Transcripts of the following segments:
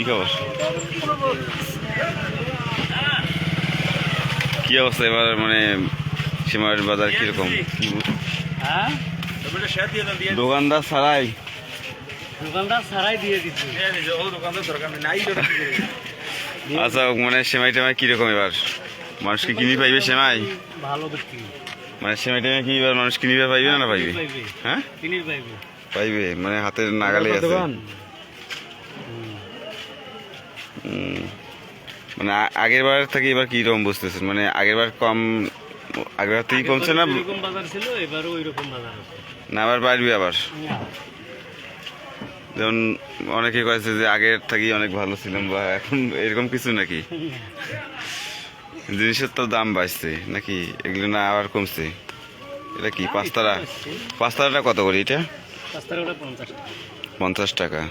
কি খবর? কি অবস্থা এবার মানে সীমার বাজার কীরকম? দোকানদার ছাড়াই? দোকানদার সারাই দিয়ে দিচ্ছে। আচ্ছা মানে সেমাই টেমাই কীরকম এবার? মানুষ কি কিনি পাইবে সেমাই? ভালো মানে সেমাই টেমাই কি এবার মানুষ কিনিবার পাইবে না না পাইবে। হ্যাঁ? পাইবে। মানে হাতের নাগালে আছে। মানে আগের বার থেকে এবার কি রকম বুঝতেছেন? মানে আগের বার কম আগের বার থেকে কমছে না? বাজার ছিল এবারও ওই বাজার না আবার বাড়বে আবার? যেমন অনেকে কয়েছে যে আগের থেকেই অনেক ভালো ছিলাম বা এখন এরকম কিছু নাকি? জিনিসের তো দাম বাড়ছে নাকি? এগুলো না আবার কমছে? এটা কি পাঁচতারা? পাঁচতারাটা কত করে এটা? পঞ্চাশ টাকা। পঞ্চাশ টাকা।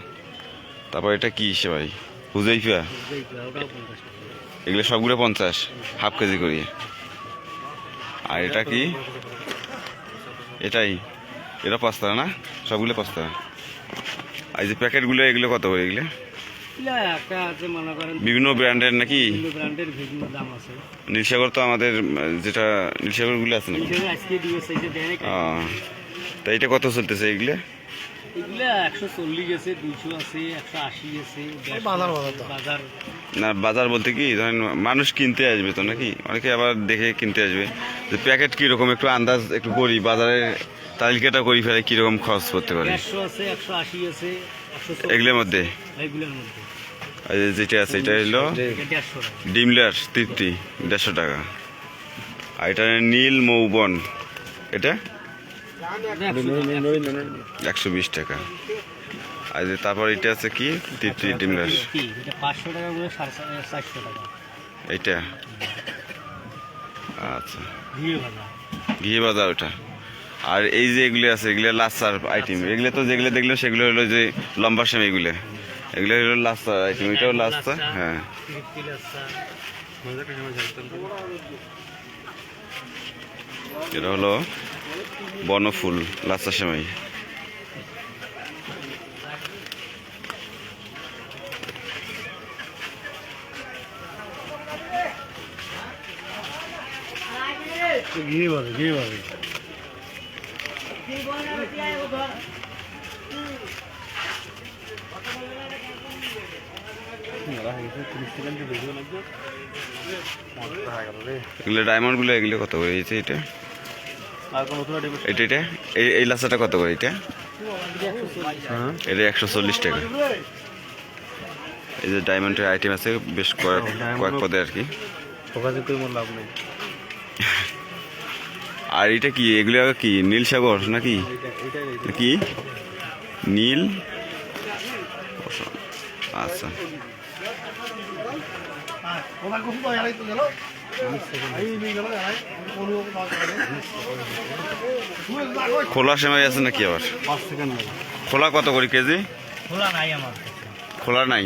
তারপর এটা কি সেবাই? হুজাইফা? এগুলো সবগুলো পঞ্চাশ হাফ কেজি করি। আর এটা কি? এটাই। এটা পাঁচতারা না? সবগুলো পাঁচতারা আর যে প্যাকেটগুলো এগুলো কত করে এগুলো? বিভিন্ন ব্র্যান্ডের নাকি? নীলসাগর তো আমাদের যেটা নীলসাগরগুলো আছে নাকি? তা এটা কত চলতেছে এগুলো? না বাজার বলতে কি ধরেন মানুষ কিনতে আসবে তো নাকি? অনেকে আবার দেখে কিনতে আসবে। যে প্যাকেট কীরকম একটু আন্দাজ একটু করি বাজারের তালিকাটা করি ফেলে কীরকম খরচ করতে পারি। এগুলোর মধ্যে? যেটা আছে এটা হলো এটা ডিমলার তৃপ্তি দেড়শো টাকা। আর এটা নীল মৌবন। এটা? একশো বিশ টাকা। আর তারপর এটা আছে কি? ডিমলার কি এটা পাঁচশো এইটা? আচ্ছা। ঘিয়ে বাজার ওটা। আর এই যে এগুলো আছে, এগুলো লাচ্চার আইটেম এগুলো তো যেগুলো দেখল সেগুলো হলো যে লম্বা সেম এগুলো। এগুলো হলো লাচ্চার আইটেম এটাও লাচ্চা হ্যাঁ। এটা হলো বনফুল লাচ্চা সেমাই। ঘিয়ে ভাজা এগুলো ডায়মন্ডগুলো এগুলো কত করে? এটা। এটা এটা? এই এই লাচ্চাটা কত করে এটা? এটা একশো চল্লিশ টাকা। এই যে ডায়মন্ডের আইটেম আছে বেশ কয়েক কয়েক পদে আর কি। লাভ নেই। আর এটা কি? এগুলো কি? নীল সাগর নাকি? কি? নীল? আচ্ছা। খোলা সেমাই আছে নাকি আবার? খোলা কত করে কেজি? খোলা নাই আমার খোলা নাই?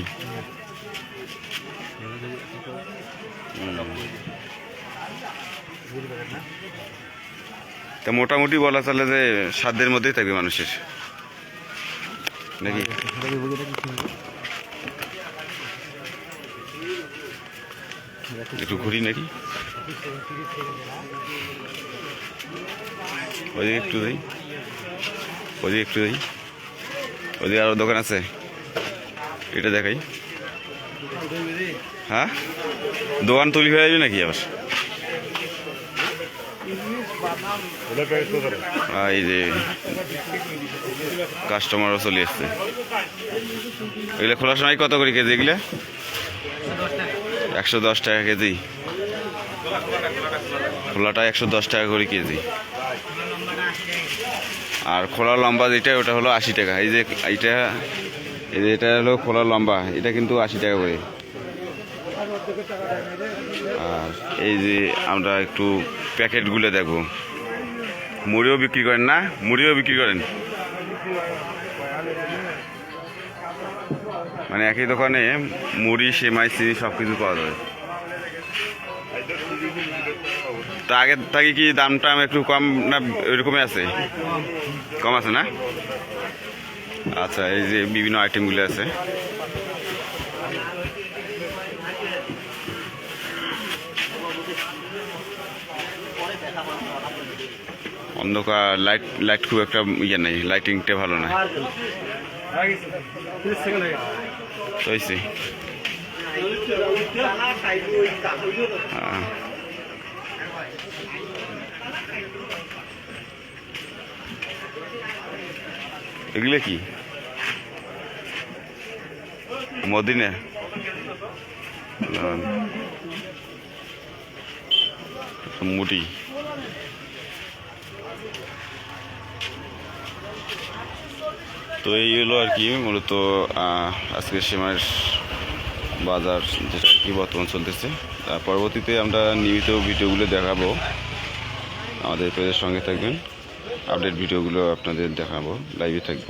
তা মোটামুটি বলা চলে যে সাধ্যের মধ্যেই থাকবে মানুষের। নাকি? একটু ঘুরি নাকি? ওইদিকে একটু যাই ওদিকে একটু যাই ওদিকে আরও দোকান আছে। এটা দেখাই। হ্যাঁ? দোকান তুলি হয়ে যাবে নাকি আবার? এই যে কাস্টমারও চলে এসছে। এগুলো খোলার সময় কত করে কেজি এগুলো? একশো দশ টাকা কেজি। খোলাটা একশো দশ টাকা করে কেজি। আর খোলা লম্বা যেটা, ওটা হলো আশি টাকা। এই যে এইটা, এই যে এটা হলো খোলা লম্বা, এটা কিন্তু আশি টাকা করে। আর এই যে আমরা একটু প্যাকেটগুলো দেখব। মুড়িও বিক্রি করেন না? মুড়িও বিক্রি করেন? মানে একই দোকানে মুড়ি, সেমাই, চিনি সব কিছু পাওয়া যাবে। তা আগের তাকে কি দাম টাম একটু কম না ওইরকমই আছে? কম আছে না? আচ্ছা এই যে বিভিন্ন আইটেমগুলো আছে। অন্ধকার লাইট লাইট খুব একটা ইয়ে নেই লাইটিংটা ভালো না হয়েছে। হ্যাঁ। এগুলো কি? মদিনা? মুটি। তো এই হলো আর কি, মূলত আজকের আজকে সীমার বাজার যেটা আর কি বর্তমান চলতেছে। পরবর্তীতে আমরা নিয়মিত ভিডিওগুলো দেখাবো। আমাদের পেজের সঙ্গে থাকবেন। আপডেট ভিডিওগুলো আপনাদের দেখাবো, লাইভে থাকব।